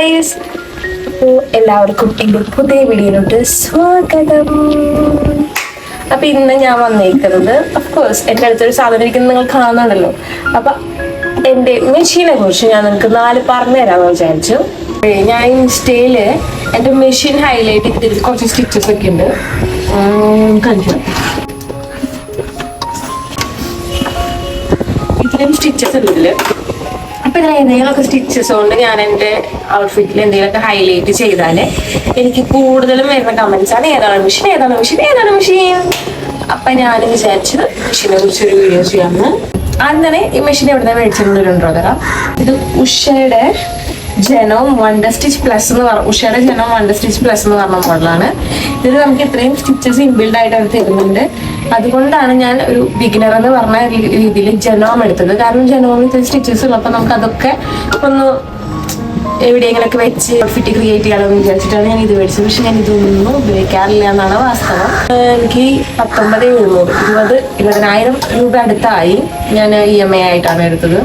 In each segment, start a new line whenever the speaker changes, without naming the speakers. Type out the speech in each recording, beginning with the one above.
Guys അപ്പോൾ എല്ലാവർക്കും എന്റെ പുതിയ വീഡിയോയിലോട്ട് സ്വാഗതം. അപ്പൊ ഇന്ന് ഞാൻ വന്നേക്കുന്നത് കോഴ്സ് എന്റെ അടുത്തൊരു സാധനം ഇരിക്കുന്നത് നിങ്ങൾ കാണുന്നുണ്ടല്ലോ. അപ്പൊ എന്റെ മെഷീനെ കുറിച്ച് ഞാൻ നിങ്ങൾക്ക് നാല് പറഞ്ഞു തരാമെന്ന് വിചാരിച്ചു. ഞാൻ ഇൻസ്റ്റയിൽ എന്റെ മെഷീൻ ഹൈലൈറ്റ് ചെയ്തിട്ട് കുറച്ച് സ്റ്റിച്ചസ് ഒക്കെ ഉണ്ട്. കണ്ടു. ഇത്രയും സ്റ്റിച്ചസ് ഉണ്ട് അപ്പൊ ഇതിൽ എന്തെങ്കിലുമൊക്കെ സ്റ്റിച്ചസ് കൊണ്ട് ഞാൻ എന്റെ ഔട്ട്ഫിറ്റിൽ എന്തെങ്കിലുമൊക്കെ ഹൈലൈറ്റ് ചെയ്താൽ എനിക്ക് കൂടുതലും വരുന്ന കമന്റ്സ് ആണ് ഏതാണ് മെഷീൻ ഏതാണ് മെഷീൻ ഏതാണ് മെഷീൻ അപ്പൊ ഞാൻ വിചാരിച്ചു മെഷീനെ കുറിച്ച് ഒരു വീഡിയോ ചെയ്യാമെന്ന് അങ്ങനെ ഈ മെഷീൻ എവിടെ മേടിച്ചിട്ടുണ്ടോ തരാം ഇത് ഉഷയുടെ ജനവും വണ്ടർ സ്റ്റിച്ച് പ്ലസ് എന്ന് പറഞ്ഞ ഉഷയുടെ ജനവും വണ്ടർ സ്റ്റിച്ച് പ്ലസ് എന്ന് പറഞ്ഞ മോഡലാണ് ഇതിൽ നമുക്ക് ഇത്രയും സ്റ്റിച്ചസ് ഇൻബിൽഡ് ആയിട്ട് അവർ തരുന്നുണ്ട്. അതുകൊണ്ടാണ് ഞാൻ ഒരു ബിഗിനർ എന്ന് പറഞ്ഞ രീതിയിൽ ജനോം എടുത്തത്. കാരണം ജനോമിൽ ഇത്തിരി സ്റ്റിച്ചസ് ഉള്ളപ്പോൾ നമുക്ക് അതൊക്കെ ഒന്ന് എവിടെയെങ്കിലൊക്കെ വെച്ച് ഫിറ്റ് ക്രിയേറ്റ് ചെയ്യണമെന്ന് വിചാരിച്ചിട്ടാണ് ഞാൻ ഇത് മേടിച്ചത്. പക്ഷെ ഞാൻ ഇതൊന്നും ഉപയോഗിക്കാറില്ല എന്നാണ് വാസ്തവം. എനിക്ക് പത്തൊമ്പത് എഴുന്നൂറ് ഇരുപത് ഇരുപതിനായിരം രൂപ അടുത്തായി ഞാൻ ഇ എം ഐ ആയിട്ടാണ് എടുത്തത്.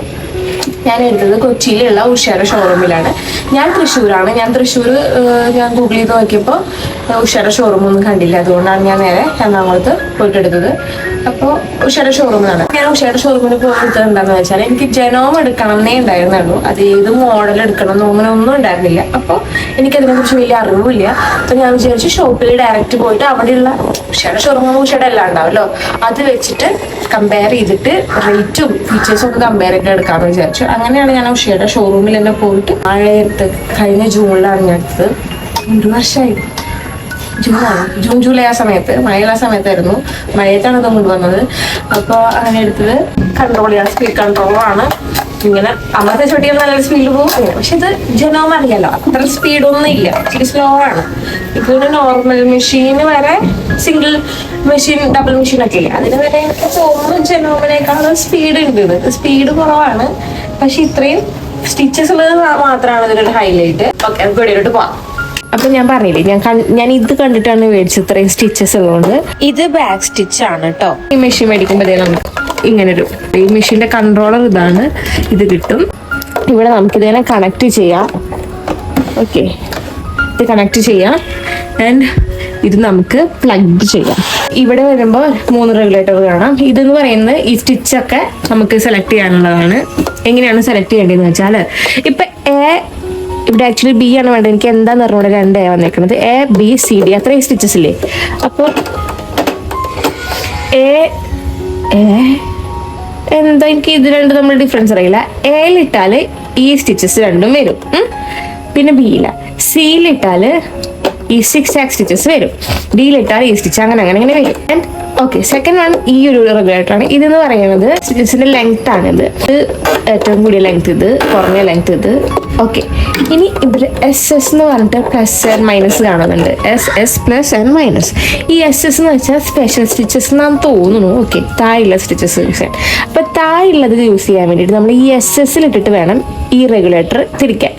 ഞാൻ എടുത്തത് കൊച്ചിയിലുള്ള ഉഷാര ഷോറൂമിലാണ് ഞാൻ തൃശ്ശൂരാണ്. ഞാൻ തൃശ്ശൂർ ഞാൻ ഗൂഗിൾ ചെയ്ത് നോക്കിയപ്പോൾ ഉഷയുടെ ഷോറൂം ഒന്നും കണ്ടില്ല. അതുകൊണ്ടാണ് ഞാൻ നേരെ എറണാകുളത്ത് പോയിട്ട് എടുത്തത് അപ്പോൾ ഉഷയുടെ ഷോറൂമിലാണ് ഞാൻ ഉഷയുടെ ഷോറൂമിൽ പോയിട്ട് എന്താണെന്ന് വെച്ചാൽ എനിക്ക് ജനോം എടുക്കണം എന്നേ ഉണ്ടായിരുന്നുള്ളൂ. അത് ഏത് മോഡൽ എടുക്കണം എന്നോ അങ്ങനെ ഒന്നും ഉണ്ടായിരുന്നില്ല. അപ്പോൾ എനിക്കതിനെക്കുറിച്ച് വലിയ അറിവില്ല അപ്പോൾ ഞാൻ വിചാരിച്ചു ഷോപ്പിൽ ഡയറക്റ്റ് പോയിട്ട് അവിടെയുള്ള ഉഷയുടെ ഷോറൂമും ഉഷയുടെ എല്ലാം ഉണ്ടാവുമല്ലോ. അത് വെച്ചിട്ട് കമ്പയർ ചെയ്തിട്ട് റേറ്റും ഫീച്ചേഴ്സും ഒക്കെ കമ്പയർ ചെയ്തിട്ട് എടുക്കാമെന്ന് വിചാരിച്ചു. അങ്ങനെയാണ് ഞാൻ ഉഷയുടെ ഷോറൂമിൽ തന്നെ പോയിട്ട് മഴയത്ത് കഴിഞ്ഞ ജൂണിലാണ് ഞാൻ എടുത്തത്. ഒരു വർഷമായി. ജൂണാണ് ജൂൺ ജൂലൈ ആ സമയത്ത് മഴയുള്ള സമയത്തായിരുന്നു. മഴയത്താണ് ഇത് കൊണ്ടുവന്നത് അപ്പോൾ അങ്ങനെ എടുത്തത് കൺട്രോൾ ചെയ്യാൻ സ്പീഡ് കൺട്രോളാണ് ഇങ്ങനെ അമ്മത്തെ ചൊട്ടിയിൽ നല്ല സ്പീഡിൽ പോകും അങ്ങനെ. പക്ഷെ ഇത് ജനവും അറിയാലോ. അത്ര സ്പീഡൊന്നും ഇല്ല. ഇച്ചിരി സ്ലോ ആണ്. ഇതൊരു നോർമൽ മെഷീൻ വരെ സിംഗിൾ മെഷീൻ ഡബിൾ മെഷീൻ ഒക്കെ ഇല്ല. അതിന് വരെ എനിക്ക് തോന്നുന്നു ജനോമിനേക്കാളും സ്പീഡ് ഉണ്ട് ഇത്. സ്പീഡ് കുറവാണ്. പക്ഷെ ഇത്രയും സ്റ്റിച്ചസ് ഉള്ളത് മാത്രമാണ് ഇതിലൊരു ഹൈലൈറ്റ് ഓക്കെ നമുക്ക് വെടിയിലോട്ട് പോവാം. അപ്പൊ ഞാൻ പറഞ്ഞില്ലേ ഞാൻ ഞാൻ ഇത് കണ്ടിട്ടാണ് മേടിച്ചത് ഇത്രയും സ്റ്റിച്ചസ് ഉള്ളതുകൊണ്ട്. ഇത് ബാക്ക് സ്റ്റിച്ച് ആണ് കേട്ടോ ഈ മെഷീൻ മേടിക്കുമ്പോഴേ നമുക്ക് ഇങ്ങനെ ഒരു ഈ മെഷീന്റെ കൺട്രോളർ ഇതാണ്. ഇത് കിട്ടും. ഇവിടെ നമുക്ക് ഇതിനെ കണക്ട് ചെയ്യാം. ഓക്കെ ഇത് കണക്ട് ചെയ്യാം. ആൻഡ് ഇത് നമുക്ക് പ്ലഗ് ചെയ്യാം. ഇവിടെ വരുമ്പോൾ മൂന്ന് റെഗുലേറ്റർ കാണാം. ഇതെന്ന് പറയുന്നത് ഈ സ്റ്റിച്ചൊക്കെ നമുക്ക് സെലക്ട് ചെയ്യാനുള്ളതാണ്. എങ്ങനെയാണ് സെലക്ട് ചെയ്യേണ്ടതെന്ന് വെച്ചാൽ ഇപ്പം എ ഇവിടെ ആക്ച്വലി ബി ആണ് വേണ്ടത്. എനിക്ക് എന്താന്ന് പറഞ്ഞൂടെ രണ്ട് എ വന്നിരിക്കുന്നത് എ ബി സി ഡി അത്രയും സ്റ്റിച്ചസ് ഇല്ലേ? അപ്പോൾ എ എന്താ എനിക്ക് ഇത് രണ്ടും നമ്മൾ ഡിഫറൻസ് അറിയില്ല. എയിലിട്ടാൽ ഈ സ്റ്റിച്ചസ് രണ്ടും വരും. പിന്നെ ബിയില സിയിലിട്ടാൽ ഈ സിക്സ് ആക്സ് സ്റ്റിച്ചസ് വരും. ഡിയിലിട്ടാൽ ഈ സ്റ്റിച്ച് അങ്ങനെ അങ്ങനെ അങ്ങനെ വരും. ആൻഡ് ഓക്കെ സെക്കൻഡ് വൺ ഈ ഒരു റെഗുലേറ്റർ ആണ്. ഇതെന്ന് പറയുന്നത് സ്റ്റിച്ചസിന്റെ ലെങ്ത് ആണ് ഇത്. ഏറ്റവും കൂടിയ ലെങ്ത് ഇത് കുറഞ്ഞ ലെങ്ത് ഇത്. ഓക്കെ ഇനി ഇതിൽ എസ് എസ് എന്ന് പറഞ്ഞിട്ട് പ്ലസ് ആൻഡ് മൈനസ് കാണുന്നുണ്ട്. S S plus and minus ഈ എസ് എസ് എന്ന് വെച്ചാൽ സ്പെഷ്യൽ സ്റ്റിച്ചസ് എന്നാണ് തോന്നുന്നു. ഓക്കെ താഴെയുള്ള സ്റ്റിച്ചസ് അപ്പൊ താഴെയുള്ളത് യൂസ് ചെയ്യാൻ വേണ്ടിയിട്ട് നമ്മൾ ഈ എസ് എസിൽ ഇട്ടിട്ട് വേണം ഈ റെഗുലേറ്റർ തിരിക്കാൻ.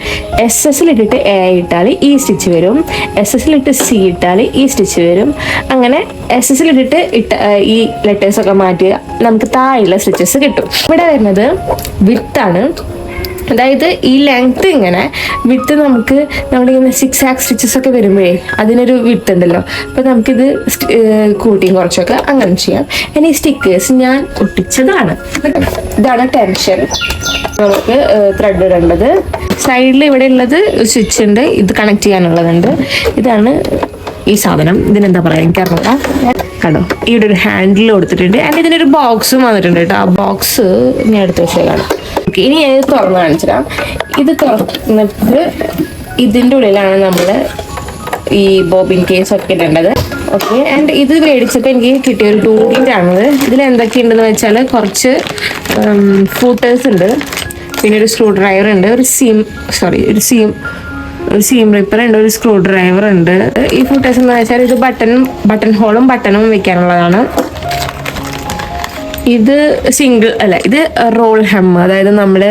എസ് എസിൽ ഇട്ടിട്ട് എ ഇട്ടാൽ ഈ സ്റ്റിച്ച് വരും. എസ് എസിൽ ഇട്ട് സി ഇട്ടാൽ ഈ സ്റ്റിച്ച് വരും. അങ്ങനെ എസ് എസിൽ ഇട്ടിട്ട് ഇട്ട ഈ ലെറ്റേഴ്സ് ഒക്കെ മാറ്റി നമുക്ക് താഴെയുള്ള സ്റ്റിച്ചസ് കിട്ടും. ഇവിടെ വരുന്നത് വിത്താണ് അതായത് ഈ ലെങ്ത് ഇങ്ങനെ വിത്ത് നമുക്ക് നമ്മളിങ്ങനെ സിക്സ് ആക് സ്റ്റിച്ചസ് ഒക്കെ വരുമ്പോഴേ അതിനൊരു വിത്ത് ഉണ്ടല്ലോ. അപ്പൊ നമുക്കിത് കൂട്ടിയും കുറച്ചൊക്കെ അങ്ങനെ ചെയ്യാം. ഇനി സ്റ്റിക്കേഴ്സ് ഞാൻ ഒട്ടിച്ചതാണ്. ഇതാണ് ടെൻഷൻ നമുക്ക് ത്രെഡ് ഇടേണ്ടത്. സൈഡിൽ ഇവിടെ ഉള്ളത് സ്വിച്ച് ഉണ്ട്. ഇത് കണക്ട് ചെയ്യാനുള്ളതുണ്ട്. ഇതാണ് ഈ സാധനം. ഇതിനെന്താ പറയാ? എനിക്ക് അറിഞ്ഞൂടാ കണ്ടോ ഇവിടെ ഒരു ഹാൻഡിൽ കൊടുത്തിട്ടുണ്ട്. ആൻഡ് ഇതിനൊരു ബോക്സും വന്നിട്ടുണ്ട് കേട്ടോ. ആ ബോക്സ് ഞാൻ എടുത്ത് വെച്ചേക്കാണ്. ഓക്കെ ഇനി ഞാൻ ഇത് തുറന്ന് കാണിച്ചുതരാം. ഇത് തുറന്നിട്ട് ഇതിന്റെ ഉള്ളിലാണ് നമ്മൾ ഈ ബോബിൻ കേസ് ഒക്കെ ഇടേണ്ടത്. ഓക്കെ ആൻഡ് ഇത് മേടിച്ചപ്പോൾ എനിക്ക് കിട്ടിയ ഒരു ടൂളിന്റെ ആണത് ഇതിൽ എന്തൊക്കെയുണ്ടെന്ന് വെച്ചാൽ കുറച്ച് ഫൂട്ടേഴ്സ് ഉണ്ട്. പിന്നെ ഒരു സ്ക്രൂ ഡ്രൈവർ ഉണ്ട്. ഒരു സീം സോറി ഒരു സീം ഒരു സീം റിപ്പർ ഉണ്ട് ഒരു സ്ക്രൂ ഡ്രൈവർ ഉണ്ട്. ഈ ഫുട്ടേഴ്സ് എന്ന് വെച്ചാൽ ഇത് ബട്ടൺ ബട്ടൺ ഹോളും ബട്ടണും വെക്കാനുള്ളതാണ്. ഇത് സിംഗിൾ അല്ല ഇത് റോൾ ഹെം അതായത് നമ്മൾ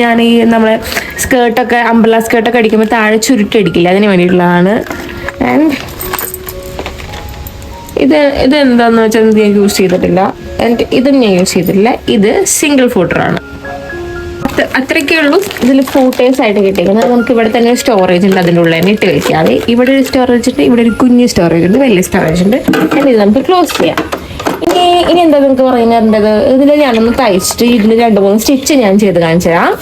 ഞാൻ ഈ നമ്മളെ സ്കേർട്ടൊക്കെ അമ്പല സ്കേർട്ടൊക്കെ അടിക്കുമ്പോൾ താഴെ ചുരുട്ടടിക്കില്ല അതിന് വേണ്ടിയിട്ടുള്ളതാണ്. ആൻഡ് ഇത് ഇത് എന്താന്ന് വെച്ചാൽ ഞാൻ യൂസ് ചെയ്തിട്ടില്ല. ആൻഡ് ഇതും ഞാൻ യൂസ് ചെയ്തിട്ടില്ല. ഇത് സിംഗിൾ ഫൂട്ടറാണ് അത്രയൊക്കെ ഉള്ളൂ. ഇതിൽ ഫോട്ടോസ് ആയിട്ട് കിട്ടിയിരിക്കുന്നത്. നമുക്ക് ഇവിടെ തന്നെ സ്റ്റോറേജ് ഉണ്ട്. അതിന്റെ ഉള്ളിൽ ഇട്ട് വെക്കാതെ ഇവിടെ ഒരു സ്റ്റോറേജ് ഉണ്ട് ഇവിടെ ഒരു കുഞ്ഞ് സ്റ്റോറേജ് ഉണ്ട് വലിയ സ്റ്റോറേജ് ഉണ്ട്. ഇത് നമുക്ക് ക്ലോസ് ചെയ്യാം. ഇനി ഇനി എന്താ നിങ്ങൾക്ക് പറയുന്നത് ഇതിൽ ഞാനൊന്ന് തയ്ച്ചിട്ട് ഇതിൽ രണ്ട് മൂന്ന് സ്റ്റിച്ച് ഞാൻ ചെയ്ത് കാണിച്ചു തരാം.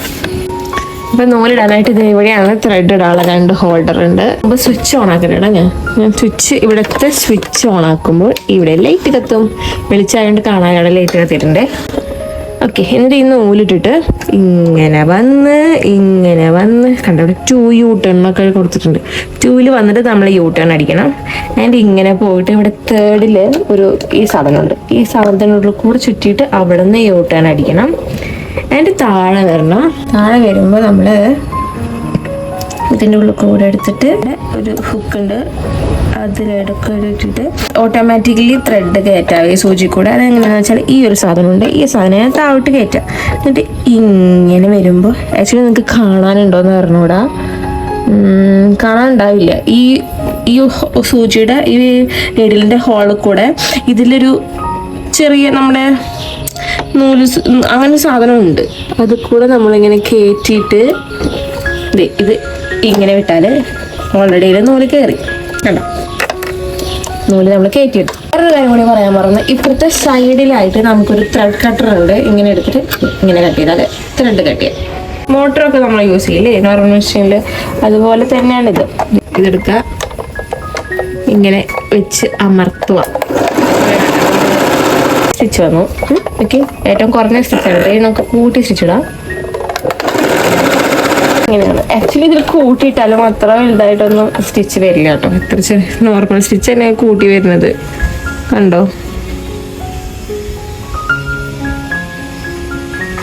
ഇപ്പം നൂലിടാനായിട്ട് ഇത് ഇവിടെയാണ് ത്രെഡ് ഇടാനുള്ള രണ്ട് ഹോൾഡർ ഉണ്ട്. അപ്പൊ സ്വിച്ച് ഓൺ ഞാൻ. ഞാൻ സ്വിച്ച് ഇവിടുത്തെ സ്വിച്ച് ഓൺ ആക്കുമ്പോൾ ഇവിടെ ലൈറ്റ് കത്തും. വെളിച്ചായതുകൊണ്ട് കാണാനാണ് ലൈറ്റ് കത്തിയിട്ടുണ്ട് ഓക്കെ എന്നിട്ട് ഈ നൂലിട്ടിട്ട് ഇങ്ങനെ വന്ന് ഇങ്ങനെ വന്ന്. കണ്ടവിടെ ടു യൂ ടേൺ ഒക്കെ കൊടുത്തിട്ടുണ്ട്. ടൂവിൽ വന്നിട്ട് നമ്മൾ യൂ ടേൺ അടിക്കണം. ആൻഡ് ഇങ്ങനെ പോയിട്ട് ഇവിടെ തേർഡിൽ ഒരു ഈ സാധനമുണ്ട്. ഈ സാധനത്തിനുള്ള കൂടെ ചുറ്റിയിട്ട് അവിടെ നിന്ന് യൂ ടേൺ അടിക്കണം. ആൻഡ് താഴെ വരണം. താഴെ വരുമ്പോൾ നമ്മൾ ഇതിന്റെ ഉള്ളിൽ കൂടെ എടുത്തിട്ട് ഒരു ഹുക്ക് ഉണ്ട് അതിലിടക്ക് ഇട്ടിട്ട് ഓട്ടോമാറ്റിക്കലി ത്രെഡ് കയറ്റാം. ഈ സൂചി കൂടെ അതെങ്ങനെയാണെന്ന് വെച്ചാൽ ഈ ഒരു സാധനമുണ്ട്. ഈ സാധനം ഞാൻ താഴോട്ട് കയറ്റാം. എന്നിട്ട് ഇങ്ങനെ വരുമ്പോൾ ആക്ച്വലി നിങ്ങൾക്ക് കാണാനുണ്ടോ എന്ന് പറഞ്ഞുകൂടാ കാണാനുണ്ടാവില്ല. ഈ ഈ സൂചിയുടെ ഈ എഡിലിന്റെ ഹോളിൽ കൂടെ ഇതിലൊരു ചെറിയ നമ്മുടെ നൂൽ അങ്ങനെ സാധനമുണ്ട്. അത് കൂടെ നമ്മളിങ്ങനെ കയറ്റിയിട്ട് ഇത് ഇങ്ങനെ വിട്ടാൽ ഓൾറെഡിയിൽ നൂൽ കയറി കണ്ടോ? നൂൽ നമ്മൾ കയറ്റിയിട്ടു വേറൊരു കാര്യം കൂടി പറയാൻ മറന്നു ഇപ്പോഴത്തെ സൈഡിലായിട്ട് നമുക്കൊരു ത്രെഡ് കട്ടർ ഉണ്ട്. ഇങ്ങനെ എടുത്തിട്ട് ഇങ്ങനെ കട്ട് ചെയ്താൽ ത്രെഡ് കട്ട് ചെയ്യാം. മോട്ടറൊക്കെ നമ്മൾ യൂസ് ചെയ്യില്ലേ? നോർമൽ മെഷീനിൽ അതുപോലെ തന്നെയാണ് ഇത് ഇതെടുക്കുക. ഇങ്ങനെ വെച്ച് അമർത്തുക. സ്റ്റിച്ച് വന്നു. ഓക്കെ ഏറ്റവും കുറഞ്ഞ സ്റ്റിച്ചാണ് ആണ്. നമുക്ക് കൂട്ടി സ്റ്റിച്ച് ഇടാം. ഇങ്ങനെയാണ്. ആക്ച്വലി ഇതിൽ കൂട്ടിയിട്ടാലും അത്ര വലുതായിട്ടൊന്നും സ്റ്റിച്ച് വരില്ല കേട്ടോ. ഇത്ര ചെറിയ നോർമൽ സ്റ്റിച്ച് തന്നെ കൂട്ടി വരുന്നത്. കണ്ടോ?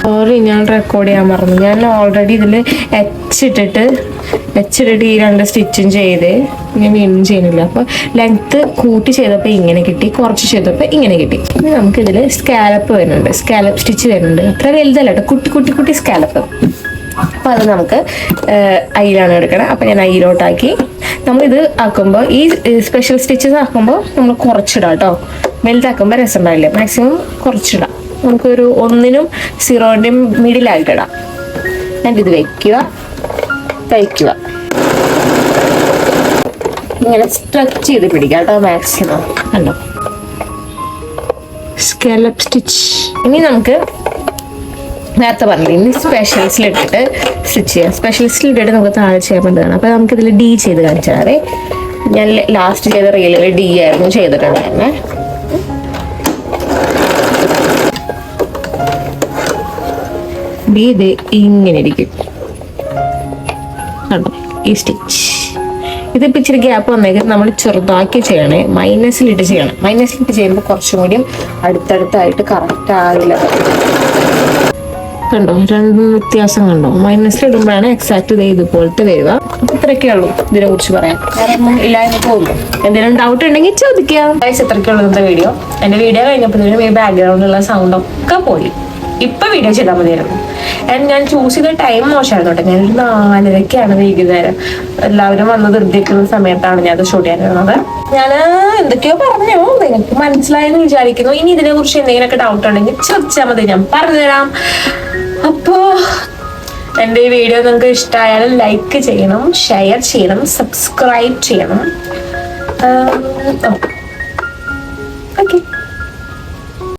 സോറി ഞാൻ റെക്കോർഡ് ചെയ്യാൻ മറന്നു. ഞാൻ ഓൾറെഡി ഇതിൽ എച്ചിട്ടിട്ട് എച്ചിട്ടിട്ട് എച്ച് ഈ രണ്ട് സ്റ്റിച്ചും ചെയ്ത് ഞാൻ വീണ്ടും ചെയ്യുന്നില്ല. അപ്പോൾ ലെങ്ത്ത് കൂട്ടി ചെയ്തപ്പോൾ ഇങ്ങനെ കിട്ടി കുറച്ച് ചെയ്തപ്പോൾ ഇങ്ങനെ കിട്ടി. ഇനി നമുക്കിതിൽ സ്കാലപ്പ് വരുന്നുണ്ട്. സ്കാലപ്പ് സ്റ്റിച്ച് വരുന്നുണ്ട്. അത്ര വലുതല്ല കേട്ടോ. കുട്ടി കുട്ടി കുട്ടി സ്കാലപ്പ് അപ്പോൾ അത് നമുക്ക് അയിലാണ് എടുക്കണം. അപ്പോൾ ഞാൻ അയിലോട്ടാക്കി. നമ്മളിത് ആക്കുമ്പോൾ ഈ സ്പെഷ്യൽ സ്റ്റിച്ചസ് ആക്കുമ്പോൾ നമ്മൾ കുറച്ചിടാം കേട്ടോ വലുതാക്കുമ്പോൾ രസം ഉണ്ടാവില്ല മാക്സിമം കുറച്ചിടാം. നമുക്കൊരു ഒന്നിനും സീറോന്റെയും മിഡിലായിട്ടിടാം എന്നിട്ട് ഇത് വെക്കുക. തയ്ക്കുക. ഇങ്ങനെ സ്ട്രെച്ച് ചെയ്ത് പിടിക്കാം കേട്ടോ മാക്സിമം കണ്ടോ? സ്കാലപ്പ് സ്റ്റിച്ച് ഇനി നമുക്ക് നേരത്തെ പറഞ്ഞില്ല ഇനി സ്പെഷ്യൽസിൽ ഇട്ടിട്ട് സ്റ്റിച്ച് ചെയ്യാം. സ്പെഷ്യൽസിൽ ഇട്ടിട്ട് നമുക്ക് താഴെ ചെയ്യാൻ പറ്റുന്നതാണ്. അപ്പോൾ നമുക്ക് ഇതിൽ ഡി ചെയ്ത് കാണിച്ചാൽ ഞാൻ ലാസ്റ്റ് ചെയ്ത റീലിൽ ഡി ആയിരുന്നു ചെയ്തിട്ടുണ്ടായിരുന്നേ. ഡി ഇത് ഇങ്ങനെ ഇരിക്കും. കണ്ടോ? ഈ സ്റ്റിച്ച് ഇതിപ്പോൾ ഇച്ചിരി ഗ്യാപ്പ് വന്നേക്കും നമ്മൾ ചെറുതാക്കി ചെയ്യണേ മൈനസിലിട്ട് ചെയ്യണം. മൈനസിലിട്ട് ചെയ്യുമ്പോൾ കുറച്ചും കൂടിയും അടുത്തടുത്തായിട്ട് കറക്റ്റ് ആകില്ല കണ്ടോ? രണ്ടും വ്യത്യാസം കണ്ടോ മൈനസിൽ ഇടുമ്പോഴാണ് എക്സാക്ട് ഇത് ഇതുപോലത്തെ വരിക. ഇത്രയൊക്കെ ഉള്ളൂ ഇതിനെ കുറിച്ച് പറയാൻ. വേറെ ഒന്നും തോന്നുന്നു. എന്തെങ്കിലും ഡൗട്ട് ഉണ്ടെങ്കിൽ ചോദിക്കാം. ഇത്രയൊക്കെ ഉള്ളൂ ഇന്നത്തെ വീഡിയോ എന്റെ വീഡിയോ കഴിഞ്ഞപ്പോഴത്തേനും ഈ ബാക്ക്ഗ്രൗണ്ടിലുള്ള സൗണ്ട് ഒക്കെ പോയി. ഇപ്പൊ വീഡിയോ ചെയ്താൽ മതിയായിരുന്നു. ആൻഡ് ഞാൻ ചൂസ് ചെയ്ത ടൈം മോശമായിരുന്നു കേട്ടോ. ഞാനൊരു നാലരക്കാണ് വൈകുന്നേരം. എല്ലാവരും വന്ന് ധൃതിക്കുന്ന സമയത്താണ് ഞാൻ അത് ഷൂട്ട് ചെയ്യാനിരുന്നത് ഞാൻ എന്തൊക്കെയോ പറഞ്ഞു. നിങ്ങൾക്ക് മനസ്സിലായെന്ന് വിചാരിക്കുന്നു. ഇനി ഇതിനെ കുറിച്ച് എന്തെങ്കിലുമൊക്കെ ഡൗട്ട് ഉണ്ടെങ്കിൽ ചോദിച്ചാൽ മതി. ഞാൻ പറഞ്ഞുതരാം. അപ്പോ എന്റെ ഈ വീഡിയോ നിങ്ങൾക്ക് ഇഷ്ടമായാൽ ലൈക്ക് ചെയ്യണം ഷെയർ ചെയ്യണം സബ്സ്ക്രൈബ് ചെയ്യണം. ഓക്കെ